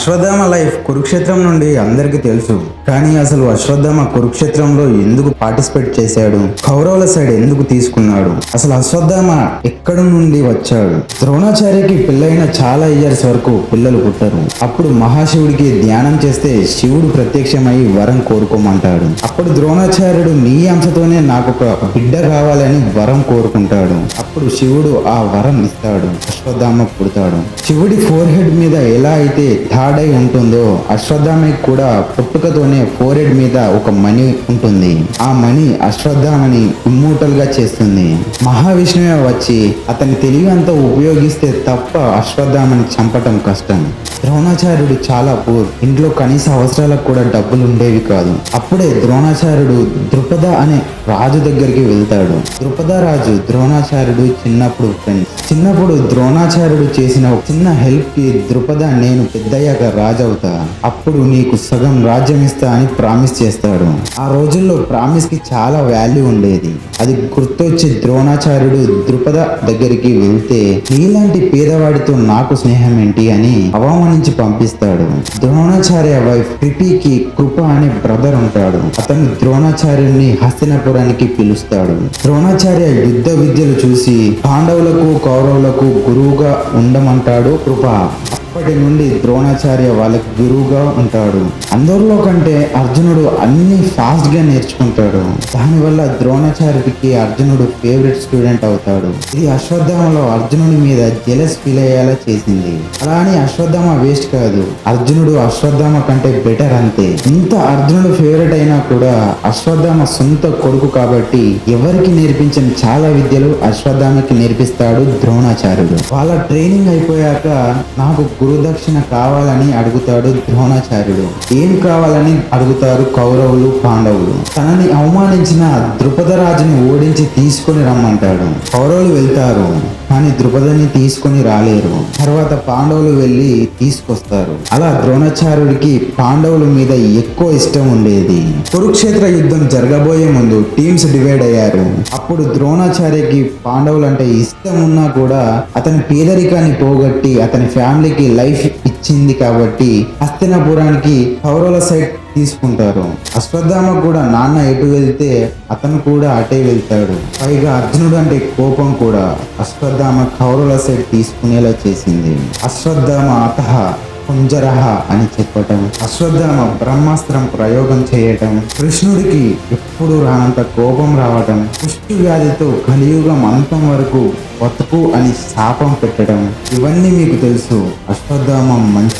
Ashwatthama life కురుక్షేత్రం నుండి అందరికీ తెలుసు. కానీ అసలు అశ్వత్థామ కురుక్షేత్రంలో ఎందుకు పార్టిసిపేట్ చేశాడు? కౌరవుల సైడ్ ఎందుకు తీసుకున్నాడు? అసలు అశ్వత్థామ ఎక్కడి నుండి వచ్చాడు? ద్రోణాచార్యకి పెళ్ళైన చాలా ఇయర్స్ వరకు పిల్లలు పుట్టరు. అప్పుడు మహాశివుడికి ధ్యానం చేస్తే శివుడు ప్రత్యక్షమై వరం కోరుకోమంటాడు. అప్పుడు ద్రోణాచార్యుడు నీ అంశతోనే నాకు ఒక బిడ్డ కావాలని వరం కోరుకుంటాడు. అప్పుడు శివుడు ఆ వరం ఇస్తాడు అశ్వత్థామ పుడతాడు. శివుడి ఫోర్ హెడ్ మీద ఎలా అయితే థాడై ఉంటుందో అశ్వత్థామకి కూడా పుట్టుకతోనే ఫోర్ హెడ్ మీద ఒక మణి ఉంటుంది. ఆ మణి అశ్వత్థామని ఇమ్మూటల్గా చేస్తుంది. మహావిష్ణువే వచ్చి అతని తెలివి అంతా ఉపయోగిస్తే తప్ప అశ్వత్థామని చంపటం కష్టం. ద్రోణాచార్యుడు చాలా పూర్ ఇంట్లో కనీస అవసరాలకు కూడా డబ్బులు ఉండేవి కాదు. అప్పుడే ద్రోణాచార్యుడు ద్రుపద అనే రాజు దగ్గరికి వెళ్తాడు. ద్రుపద రాజు ద్రోణాచార్యుడు చిన్నప్పుడు ఫ్రెండ్స్ చిన్నప్పుడు ద్రోణాచార్యుడు చేసిన ఒక చిన్న హెల్ప్కి ద్రుపద నేను పెద్దయ్యాక రాజు అప్పుడు నీకు సగం రాజ్యం ఇస్తా అని ప్రామిస్ చేస్తాడు. ఆ రోజుల్లో ప్రామిస్కి చాలా వాల్యూ ఉండేది. అది గుర్తొచ్చి ద్రోణాచార్యుడు ద్రుపద దగ్గరికి వెళ్తే నీలాంటి పేదవాడితో నాకు స్నేహం ఏంటి? అని అవమానించి పంపిస్తాడు. ద్రోణాచార్య వైఫ్ కృపికి కృప అనే బ్రదర్ ఉంటాడు. అతను ద్రోణాచార్యుని హస్తినపురానికి పిలుస్తాడు. ద్రోణాచార్య యుద్ధ విద్యలు చూసి పాండవులకు కౌరవులకు గురువుగా ఉండమంటాడు కృప. అప్పటి నుండి ద్రోణాచార్య వాళ్ళకి గురువుగా ఉంటాడు. అందరిలో కంటే అర్జునుడు అన్ని ఫాస్ట్గా నేర్చుకుంటాడు. దానివల్ల ద్రోణాచార్యుడికి అర్జునుడు ఫేవరెట్ స్టూడెంట్ అవుతాడు. ఇది అశ్వత్థామలో అర్జునుడి మీద జెలస్ ఫీల్ అయ్యేలా చేసింది. అలా అని అశ్వత్థామ వేస్ట్ కాదు. అర్జునుడు అశ్వత్థామ కంటే బెటర్ అంతే. ఇంత అర్జునుడు ఫేవరెట్ అయినా కూడా అశ్వత్థామ సొంత కొడుకు కాబట్టి ఎవరికి నేర్పించిన చాలా విద్యలు అశ్వత్థామకి నేర్పిస్తాడు ద్రోణాచార్యుడు. వాళ్ళ ట్రైనింగ్ అయిపోయాక నాకు గురుదక్షిణ కావాలని అడుగుతాడు ద్రోణాచార్యుడు. ఏం కావాలని అడుగుతారు కౌరవులు పాండవులు? తనని అవమానించిన ద్రుపదరాజుని ఓడించి తీసుకొని రమ్మంటాడు. కౌరవులు వెళ్తారు. కానీ ద్రుపదని తీసుకొని రాలేరు. తర్వాత పాండవులు వెళ్ళి తీసుకొస్తారు. అలా ద్రోణాచార్యుడికి పాండవుల మీద ఎక్కువ ఇష్టం ఉండేది. కురుక్షేత్ర యుద్ధం జరగబోయే ముందు టీమ్స్ డివైడ్ అయ్యారు. అప్పుడు ద్రోణాచార్యకి పాండవులు అంటే ఇష్టం ఉన్నా కూడా అతని పేదరికాన్ని పోగొట్టి అతని ఫ్యామిలీకి లైఫ్ ఇచ్చింది కాబట్టి హస్తినాపురానికి కౌరవుల సైడ్ తీసుకుంటారు. అశ్వత్థామ కూడా నాన్న ఎటు వెళ్తే అతను కూడా అటే వెళ్తాడు. పైగా అర్జునుడు అంటే కోపం కూడా. అశ్వత్థామ కౌరవుల సైడ్ తీసుకునేలా చేసింది. అశ్వత్థామ అతహ కుంజరహ అని చెప్పటం అశ్వత్థామ బ్రహ్మాస్త్రం ప్రయోగం చేయటం కృష్ణుడికి ఎప్పుడు రానంత కోపం రావటం పుష్టి వ్యాధితో కలియుగం అంతం వరకు బతుకు అని శాపం పెట్టడం ఇవన్నీ మీకు తెలుసు. అశ్వత్థామ మంచి